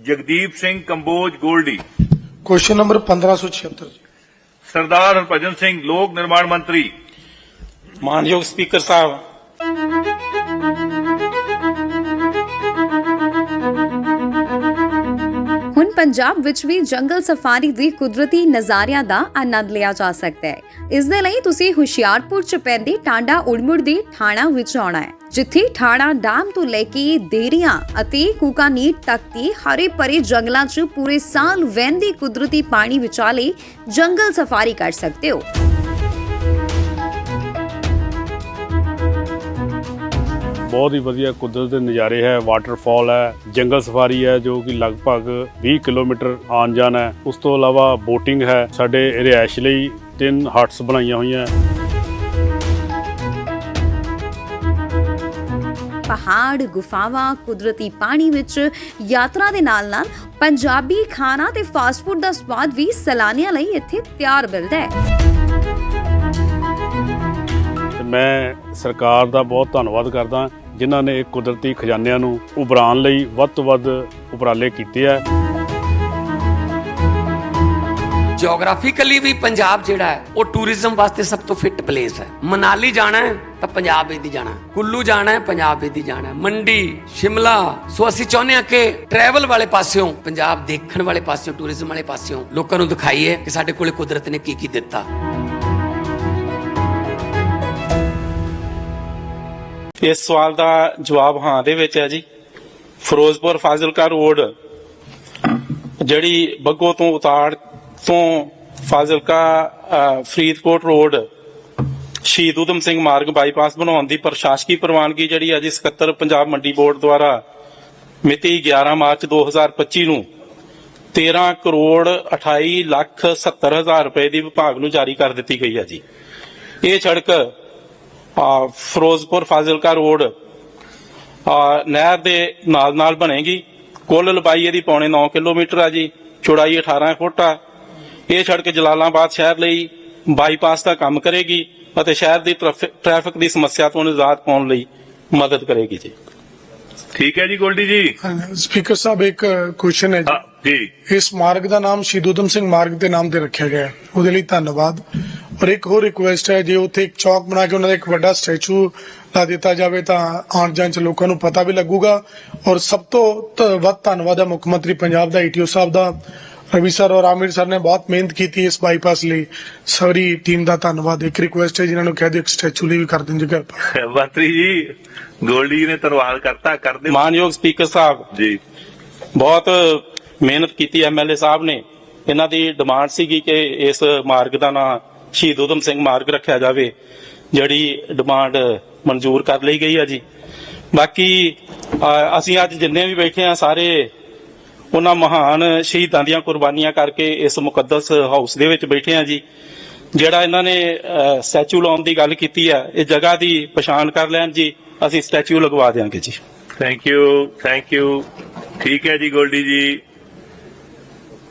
Jagdeep Singh Kamboj Goldy. Question number 1576 Sardar Harbhajan Singh ਲੋਕ ਨਿਰਮਾਣ ਮੰਤਰੀ। ਮਾਨਯੋਗ ਸਪੀਕਰ ਸਾਹਿਬ ਪੰਜਾਬ ਵਿੱਚ ਵੀ ਜੰਗਲ ਸਫਾਰੀ ਦੀ ਕੁਦਰਤੀ ਨਜ਼ਾਰਿਆਂ ਦਾ ਆਨੰਦ ਲਿਆ ਜਾ ਸਕਦਾ ਹੈ। ਇਸ ਦੇ ਲਈ ਤੁਸੀਂ ਹੁਸ਼ਿਆਰਪੁਰ ਚ ਪੈਂਦੀ ਟਾਂਡਾ ਉੜਮੁੜ ਦੀ ਥਾਣਾ ਵਿੱਚ ਆਉਣਾ ਹੈ। ਜਿੱਥੇ ਠਾਣਾ ਡਾਮ ਤੋਂ ਲੈ ਕੇ ਦੇਰੀਆਂ ਅਤੇ ਕੂਕਾਨੀਟ ਤੱਕ ਦੀ ਹਰੇ ਭਰੇ ਜੰਗਲਾਂ 'ਚ ਪੂਰੇ ਸਾਲ ਵਹਿੰਦੇ ਕੁਦਰਤੀ ਪਾਣੀ ਵਿਚਾਲੇ ਜੰਗਲ ਸਫਾਰੀ ਕਰ ਸਕਦੇ ਹੋ। ਬਹੁਤ ਹੀ ਵਧੀਆ ਕੁਦਰਤ ਦੇ ਨਜ਼ਾਰੇ ਹੈ ਵਾਟਰਫਾਲ ਹੈ, ਜੰਗਲ ਸਫਾਰੀ ਹੈ ਜੋ ਕਿ ਲਗਭਗ 20 ਕਿਲੋਮੀਟਰ ਆਉਣ ਜਾਣ ਹੈ। ਉਸ ਤੋਂ ਇਲਾਵਾ ਬੋਟਿੰਗ ਹੈ, ਸਾਡੇ ਰਿਹਾਇਸ਼ ਲਈ ਤਿੰਨ ਹਟਸ ਬਣਾਈਆਂ ਹੋਈਆਂ ਪਹਾੜ, ਗੁਫਾਵਾਂ, ਕੁਦਰਤੀ ਪਾਣੀ ਵਿੱਚ ਯਾਤਰਾ ਦੇ ਨਾਲ-ਨਾਲ ਪੰਜਾਬੀ ਖਾਣਾ ਤੇ ਫਾਸਟ ਫੂਡ ਦਾ ਸਵਾਦ ਵੀ ਸੈਲਾਨੀਆਂ ਲਈ ਇੱਥੇ ਤਿਆਰ ਮਿਲਦਾ ਹੈ। ਸਰਕਾਰ ਦਾ ਬਹੁਤ ਧੰਨਵਾਦ ਕਰਦਾ ਜਿਨ੍ਹਾਂ ਨੇ ਕੁਦਰਤੀ ਖਜ਼ਾਨਿਆਂ ਨੂੰ ਉਭਰਾਉਣ ਲਈ ਵੱਧ ਤੋਂ ਵੱਧ ਉਪਰਾਲੇ ਕੀਤੇ ਆ। ਜੀਓਗ੍ਰਾਫੀਕਲੀ ਵੀ ਪੰਜਾਬ ਜਿਹੜਾ ਹੈ, ਉਹ ਟੂਰਿਜ਼ਮ ਵਾਸਤੇ ਸਭ ਤੋਂ ਫਿੱਟ ਪਲੇਸ ਹੈ। ਮਨਾਲੀ ਜਾਣਾ ਹੈ, ਤਾਂ ਪੰਜਾਬ ਵਿੱਚ ਦੀ ਜਾਣਾ ਕੁੱਲੂ ਜਾਣਾ ਹੈ, ਪੰਜਾਬ ਵਿੱਚ ਦੀ ਜਾਣਾ ਮੰਡੀ, ਸ਼ਿਮਲਾ, ਸੋ ਅਸੀਂ ਚਾਹੁੰਦੇ ਹਾਂ ਕਿ ਟਰੈਵਲ ਵਾਲੇ ਪਾਸਿਓਂ, ਪੰਜਾਬ ਦੇਖਣ ਵਾਲੇ ਪਾਸਿਓਂ ਟੂਰਿਜ਼ਮ ਵਾਲੇ ਪਾਸਿਓਂ ਲੋਕਾਂ ਨੂੰ ਦਿਖਾਈਏ ਕਿ ਸਾਡੇ ਕੋਲੇ ਕੁਦਰਤ ਨੇ ਕੀ ਕੀ ਦਿੱਤਾ। ਇਸ ਸਵਾਲ ਦਾ ਜਵਾਬ ਹਾਂ ਦੇ ਵਿੱਚ ਹੈ ਜੀ। ਫਿਰੋਜ਼ਪੁਰ ਫਾਜ਼ਿਲਕਾ ਰੋਡ, ਜਿਹੜੀ ਬੱਗੋ ਤੋਂ ਉਤਾੜ ਤੋਂ ਫਾਜ਼ਿਲਕਾ ਫਰੀਦਕੋਟ ਰੋਡ, ਸ਼ਹੀਦ ਊਧਮ ਸਿੰਘ ਮਾਰਗ ਬਾਈਪਾਸ ਬਣਾਉਣ ਦੀ ਪ੍ਰਸ਼ਾਸਕੀ ਪ੍ਰਵਾਨਗੀ ਜਿਹੜੀ ਹੈ ਜੀ ਸਕੱਤਰ ਪੰਜਾਬ ਮੰਡੀ ਬੋਰਡ ਦੁਆਰਾ ਮਿਤੀ 11 ਮਾਰਚ 2025 ਨੂੰ 13 ਕਰੋੜ 28 ਲੱਖ 70 ਹਜ਼ਾਰ ਰੁਪਏ ਦੀ ਵਿਭਾਗ ਨੂੰ ਜਾਰੀ ਕਰ ਦਿੱਤੀ ਗਈ ਹੈ ਜੀ। ਇਹ ਸੜਕ ਫਿਰੋਜ਼ਪੁਰ ਫਾਜ਼ਿਲਕਾ ਰੋਡ ਨਹਿਰ ਦੇ ਨਾਲ ਨਾਲ ਬਣੇਗੀ। ਕੁੱਲ ਲੰਬਾਈ ਇਹਦੀ ਪੌਣੇ 9 ਕਿਲੋਮੀਟਰ ਆ ਜੀ ਚੌੜਾਈ 18 ਫੁੱਟ ਆ। ਇਹ ਸੜਕ ਜਲਾਲਾਬਾਦ ਸ਼ਹਿਰ ਲਈ ਬਾਈਪਾਸ ਦਾ ਕੰਮ ਕਰੇਗੀ ਅਤੇ ਸ਼ਹਿਰ ਦੀ ਟ੍ਰੈਫਿਕ ਦੀ ਸਮੱਸਿਆ ਤੋਂ ਨਿਜਾਤ ਪਾਉਣ ਲਈ ਮਦਦ ਕਰੇਗੀ ਜੀ। ਠੀਕ ਹੈ ਜੀ ਗੋਲਡੀ ਜੀ। ਸਪੀਕਰ ਸਾਹਿਬ ਇੱਕ ਕੁਐਸਚਨ ਹੈ ਜੀ। ਇਸ ਮਾਰਗ ਦਾ ਨਾਮ ਸ਼ਹੀਦ ਉਦਮ ਸਿੰਘ ਮਾਰਗ ਦੇ ਨਾਮ ਤੇ ਰੱਖਿਆ ਗਿਆ ਹੈ। ਉਹਦੇ ਲਈ ਧੰਨਵਾਦ। ਔਰ ਇੱਕ ਹੋਰ ਰਿਕੁਐਸਟ ਹੈ ਜੇ ਉੱਥੇ ਇੱਕ ਚੌਕ ਬਣਾ ਕੇ ਉਹਨਾਂ ਦਾ ਇੱਕ ਵੱਡਾ ਸਟੈਚੂ ਲਾ ਦਿੱਤਾ ਜਾਵੇ ਤਾਂ ਆਉਣ ਜਾਣ ਚ ਲੋਕਾਂ ਨੂੰ ਪਤਾ ਵੀ ਲੱਗੂਗਾ। ਔਰ ਸਭ ਤੋਂ ਵੱਧ ਧੰਨਵਾਦ ਹੈ ਮੁੱਖ ਮੰਤਰੀ ਪੰਜਾਬ ਦਾ ਈਟੀਓ ਸਾਹਿਬ ਦਾ। ਰਵੀ ਸਰ ਔਰ ਆਮਿਰ ਸਰ ਨੇ ਬਹੁਤ ਮਿਹਨਤ ਕੀਤੀ ਇਸ ਬਾਈਪਾਸ ਲਈ। ਸਾਰੀ ਟੀਮ ਦਾ ਧੰਨਵਾਦ। ਇੱਕ ਰਿਕੁਐਸਟ ਹੈ ਜਿਨ੍ਹਾਂ ਨੂੰ ਕਹਿ ਦਿਓ ਇੱਕ ਸਟੈਚੂ ਲਈ ਵੀ ਕਰ ਦੇਣ ਜੀ ਕਿਰਪਾ। ਮੰਤਰੀ ਜੀ ਗੋਲਡੀ ਜੀ ਨੇ ਧੰਨਵਾਦ ਕਰਤਾ ਕਰਦੇ ਮਾਨਯੋਗ ਸਪੀਕਰ ਸਾਹਿਬ ਜੀ। ਬਹੁਤ ਮਿਹਨਤ ਕੀਤੀ ਐਮਐਲਏ ਸਾਹਿਬ ਨੇ। ਇਹਨਾਂ ਦੀ ਡਿਮਾਂਡ ਸੀਗੀ ਕਿ ਇਸ ਮਾਰਗ ਦਾ ਨਾਂ ਸ਼ਹੀਦ ਊਧਮ ਸਿੰਘ ਮਾਰਗ ਰੱਖਿਆ ਜਾਵੇ, ਜਿਹੜੀ ਡਿਮਾਂਡ ਮਨਜ਼ੂਰ ਕਰ ਲਈ ਗਈ ਆ ਜੀ। ਬਾਕੀ ਅਸੀਂ ਅੱਜ ਜਿੰਨੇ ਵੀ ਬੈਠੇ ਆ ਸਾਰੇ, ਉਹਨਾਂ ਮਹਾਨ ਸ਼ਹੀਦਾਂ ਦੀਆਂ ਕੁਰਬਾਨੀਆਂ ਕਰਕੇ ਇਸ ਮੁਕੱਦਸ ਹਾਊਸ ਦੇ ਵਿੱਚ ਬੈਠੇ ਆ ਜੀ। ਜਿਹੜਾ ਇਹਨਾਂ ਨੇ ਸਟੈਚੂ ਲਾਉਣ ਦੀ ਗੱਲ ਕੀਤੀ ਹੈ, ਇਹ ਜਗ੍ਹਾ ਦੀ ਪਛਾਣ ਕਰ ਲੈਣ ਜੀ। ਅਸੀਂ ਸਟੈਚੂ ਲਗਵਾ ਦਿਆਂਗੇ ਜੀ। ਥੈਂਕ ਯੂ ਥੈਂਕ ਯੂ ਠੀਕ ਹੈ ਜੀ, ਗੋਲਡੀ ਜੀ।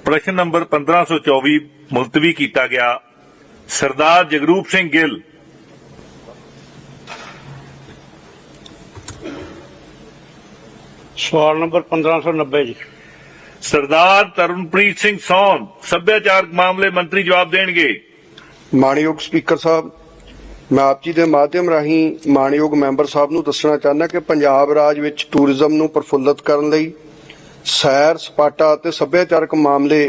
ਪ੍ਰਸ਼ਨ ਨੰਬਰ 1524 ਮੁਲਤਵੀ ਕੀਤਾ ਗਿਆ। ਸਰਦਾਰ ਜਗਰੂਪ ਸਿੰਘ ਗਿੱਲ। ਸਵਾਲ ਨੰਬਰ 1590 ਜੀ। ਸਰਦਾਰ ਤਰਨਪ੍ਰੀਤ ਸਿੰਘ ਸੌਨ ਸੱਭਿਆਚਾਰਕ ਮਾਮਲੇ ਮੰਤਰੀ ਜਵਾਬ ਦੇਣਗੇ। ਮਾਣਯੋਗ ਸਪੀਕਰ ਸਾਹਿਬ ਮੈਂ ਆਪ ਜੀ ਦੇ ਮਾਧਿਅਮ ਰਾਹੀਂ ਮਾਣਯੋਗ ਮੈਂਬਰ ਸਾਹਿਬ ਨੂੰ ਦੱਸਣਾ ਚਾਹੁੰਦਾ ਕਿ ਪੰਜਾਬ ਰਾਜ ਵਿੱਚ ਟੂਰਿਜ਼ਮ ਨੂੰ ਪ੍ਰਫੁੱਲਤ ਕਰਨ ਲਈ ਸੈਰ ਸਪਾਟਾ ਅਤੇ ਸੱਭਿਆਚਾਰਕ ਮਾਮਲੇ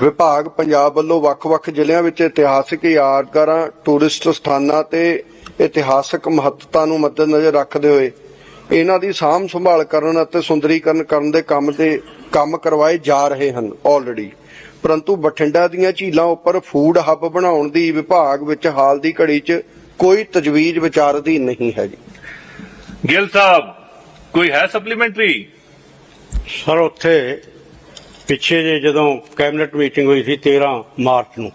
ਵਿਭਾਗ ਪੰਜਾਬ ਵੱਲੋਂ ਵੱਖ-ਵੱਖ ਜ਼ਿਲ੍ਹਿਆਂ ਵਿੱਚ ਇਤਿਹਾਸਕ ਯਾਦਗਾਰਾਂ ਟੂਰਿਸਟ ਸਥਾਨਾਂ ਤੇ ਇਤਿਹਾਸਕ ਮਹੱਤਤਾ ਨੂੰ ਮੱਦੇਨਜ਼ਰ ਰੱਖਦੇ ਹੋਏ ਇਹਨਾਂ ਦੀ ਸਾਂਭ ਸੰਭਾਲ ਕਰਨ ਅਤੇ ਸੁੰਦਰੀਕਰਨ ਕਰਨ ਦੇ ਕੰਮ ਦੇ ਕੰਮ ਕਰਵਾਏ ਜਾ ਰਹੇ ਹਨ ਆਲਰੇਡੀ ਪਰੰਤੂ ਬਠਿੰਡਾ ਦੀਆਂ ਝੀਲਾਂ ਉੱਪਰ ਫੂਡ ਹੱਬ ਬਣਾਉਣ ਦੀ ਵਿਭਾਗ ਵਿੱਚ ਹਾਲ ਦੀ ਘੜੀ 'ਚ ਕੋਈ ਤਜਵੀਜ਼ ਵਿਚਾਰਦੀ ਨਹੀਂ ਹੈ ਜੀ। ਗਿੱਲ ਸਾਹਿਬ ਕੋਈ ਹੈ ਸਪਲੀਮੈਂਟਰੀ ਸਰ ਉੱਥੇ ਪਿੱਛੇ ਜੇ ਜਦੋਂ ਕੈਬਨਿਟ ਮੀਟਿੰਗ ਹੋਈ ਸੀ 13 ਮਾਰਚ ਨੂੰ,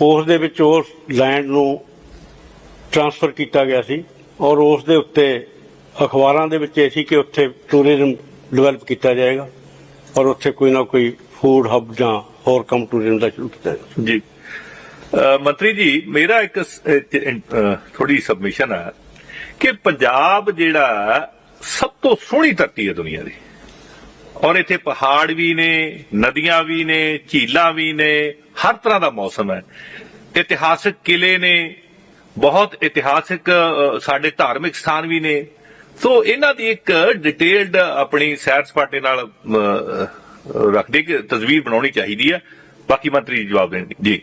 ਉਸ ਦੇ ਵਿੱਚ ਉਸ ਲੈਂਡ ਨੂੰ ਟ੍ਰਾਂਸਫਰ ਕੀਤਾ ਗਿਆ ਸੀ ਔਰ ਉਸ ਦੇ ਉੱਤੇ ਅਖਬਾਰਾਂ ਦੇ ਵਿੱਚ ਇਹ ਸੀ ਕਿ ਉੱਥੇ ਟੂਰਿਜ਼ਮ ਡਿਵੈਲਪ ਕੀਤਾ ਜਾਏਗਾ ਔਰ ਉੱਥੇ ਕੋਈ ਨਾ ਕੋਈ ਫੂਡ ਹੱਬ ਜਾਂ ਹੋਰ ਕੰਮ ਟੂਰਿਜ਼ਮ ਦਾ ਸ਼ੁਰੂ ਕੀਤਾ ਜਾਏਗਾ। ਜੀ। ਮੰਤਰੀ ਜੀ, ਮੇਰਾ ਇੱਕ ਥੋੜੀ ਸਬਮਿਸ਼ਨ ਹੈ ਕਿ ਪੰਜਾਬ ਜਿਹੜਾ ਸਭ ਤੋਂ ਸੋਹਣੀ ਧਰਤੀ ਹੈ ਦੁਨੀਆ ਦੀ। ਔਰ ਇੱਥੇ ਪਹਾੜ ਵੀ ਨੇ, ਨਦੀਆਂ ਵੀ ਨੇ, ਝੀਲਾਂ ਵੀ ਨੇ, ਹਰ ਤਰ੍ਹਾਂ ਦਾ ਮੌਸਮ ਹੈ। ਇਤਿਹਾਸਕ ਕਿਲੇ ਨੇ, ਬਹੁਤ ਇਤਿਹਾਸਕ ਸਾਡੇ ਧਾਰਮਿਕ ਸਥਾਨ ਵੀ ਨੇ। ਸੋ ਇਹਨਾਂ ਦੀ ਇੱਕ ਡਿਟੇਲਡ ਆਪਣੀ ਸੈਰ ਸਪਾਟੇ ਨਾਲ ਰੱਖਦੇ ਕਿ ਤਸਵੀਰ ਬਣਾਉਣੀ ਚਾਹੀਦੀ ਹੈ। ਬਾਕੀ ਮੰਤਰੀ ਜੀ ਜਵਾਬ ਦੇਣਗੇ। ਜੀ।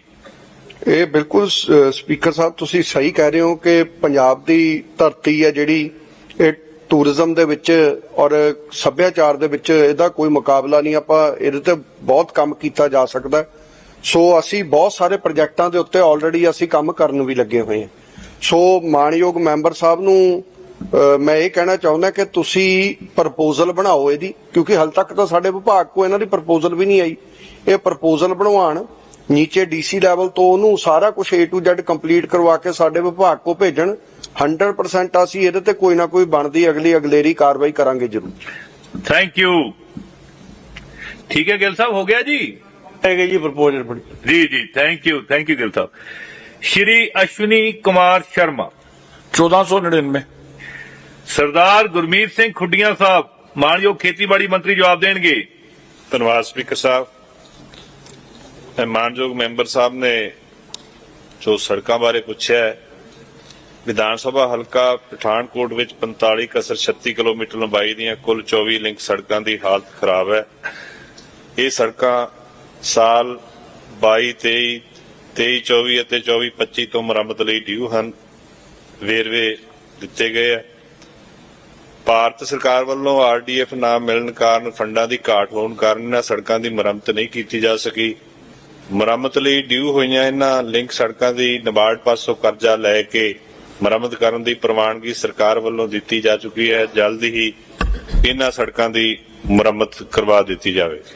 ਇਹ ਬਿਲਕੁਲ ਸਪੀਕਰ ਸਾਹਿਬ, ਤੁਸੀਂ ਸਹੀ ਕਹਿ ਰਹੇ ਹੋ ਕਿ ਪੰਜਾਬ ਦੀ ਧਰਤੀ ਹੈ ਜਿਹੜੀ, ਇਹ ਟੂਰਿਜ਼ਮ ਦੇ ਵਿੱਚ ਔਰ ਸੱਭਿਆਚਾਰ ਦੇ ਵਿੱਚ ਇਹਦਾ ਕੋਈ ਮੁਕਾਬਲਾ ਨਹੀਂ। ਆਪਾਂ ਇਹਦੇ ਤੇ ਬਹੁਤ ਕੰਮ ਕੀਤਾ ਜਾ ਸਕਦਾ। ਸੋ ਅਸੀਂ ਬਹੁਤ ਸਾਰੇ ਪ੍ਰੋਜੈਕਟਾਂ ਦੇ ਉੱਤੇ ਆਲਰੇਡੀ ਅਸੀਂ ਕੰਮ ਕਰਨ ਵੀ ਲੱਗੇ ਹੋਏ ਹਾਂ। ਸੋ ਮਾਨਯੋਗ ਮੈਂਬਰ ਸਾਹਿਬ ਨੂੰ ਮੈਂ ਇਹ ਕਹਿਣਾ ਚਾਹੁੰਦਾ ਕਿ ਤੁਸੀਂ ਪ੍ਰਪੋਜ਼ਲ ਬਣਾਓ ਇਹਦੀ, ਕਿਉਂਕਿ ਹਾਲ ਤੱਕ ਤਾਂ ਸਾਡੇ ਵਿਭਾਗ ਕੋ ਇਹਨਾਂ ਦੀ ਪ੍ਰਪੋਜ਼ਲ ਵੀ ਨਹੀਂ ਆਈ। ਇਹ ਪ੍ਰਪੋਜ਼ਲ ਬਣਵਾਉਣ ਨੀਚੇ ਡੀਸੀ ਲੈਵਲ ਤੋਂ ਉਹਨੂੰ ਸਾਰਾ ਕੁਝ A to Z ਕੰਪਲੀਟ ਕਰਵਾ ਕੇ ਸਾਡੇ ਵਿਭਾਗ ਕੋ ਭੇਜਣ 100% ਅਸੀਂ ਇਹਦੇ ਤੇ ਕੋਈ ਨਾ ਕੋਈ ਬਣਦੀ ਅਗਲੀ ਅਗਲੇਰੀ ਕਾਰਵਾਈ ਕਰਾਂਗੇ ਜ਼ਰੂਰ। ਥੈਂਕ ਯੂ ਠੀਕ ਹੈ ਗਿੱਲ ਸਾਹਿਬ ਹੋ ਗਿਆ ਜੀ? ਹੈਗੇ ਜੀ ਪ੍ਰਪੋਜ਼ਲ ਬੜੀ। ਜੀ ਜੀ thank you thank you Gill Sahib. Shri Ashwani Kumar Sharma. 1499 Sardar Gurmeet Singh Khuddian Sahib ਮਾਨਯੋਗ ਖੇਤੀਬਾੜੀ ਮੰਤਰੀ ਜਵਾਬ ਦੇਣਗੇ। ਧੰਨਵਾਦ ਸਪੀਕਰ ਸਾਹਿਬ। ਮਾਨਯੋਗ ਮੈਂਬਰ ਸਾਹਿਬ ਨੇ ਜੋ ਸੜਕਾਂ ਬਾਰੇ ਪੁੱਛਿਆ ਵਿਧਾਨ ਸਭਾ ਹਲਕਾ ਪਠਾਨਕੋਟ ਵਿੱਚ 45 ਕਸਰ 36 ਕਿਲੋਮੀਟਰ ਲੰਬਾਈ ਦੀਆਂ ਕੁੱਲ 24 ਲਿੰਕ ਸੜਕਾਂ ਦੀ ਹਾਲਤ ਖਰਾਬ ਹੈ। ਇਹ ਸੜਕਾਂ ਸਾਲ 22 23 23 24 ਅਤੇ 24 25 ਤੋਂ ਮੁਰੰਮਤ ਲਈ ਡਿਊ ਹਨ। ਵੇਰਵੇ ਦਿੱਤੇ ਗਏ ਹੈ। ਭਾਰਤ ਸਰਕਾਰ ਵੱਲੋਂ ਆਰਡੀਐਫ ਨਾ ਮਿਲਣ ਕਾਰਨ ਫੰਡਾਂ ਦੀ ਘਾਟ ਹੋਣ ਕਾਰਨ ਇਹਨਾਂ ਸੜਕਾਂ ਦੀ ਮੁਰੰਮਤ ਨਹੀਂ ਕੀਤੀ ਜਾ ਸਕੀ। ਮੁਰੰਮਤ ਲਈ ਡਿਊ ਹੋਈਆਂ ਇਹਨਾਂ ਲਿੰਕ ਸੜਕਾਂ ਦੀ ਨਬਾਰਡ ਪਾਸੋਂ ਕਰਜ਼ਾ ਲੈ ਕੇ ਮੁਰੰਮਤ ਕਰਨ ਦੀ ਪ੍ਰਵਾਨਗੀ ਸਰਕਾਰ ਵੱਲੋਂ ਦਿੱਤੀ ਜਾ ਚੁੱਕੀ ਹੈ। ਜਲਦ ਹੀ ਇਹਨਾਂ ਸੜਕਾਂ ਦੀ ਮੁਰੰਮਤ ਕਰਵਾ ਦਿੱਤੀ ਜਾਵੇਗੀ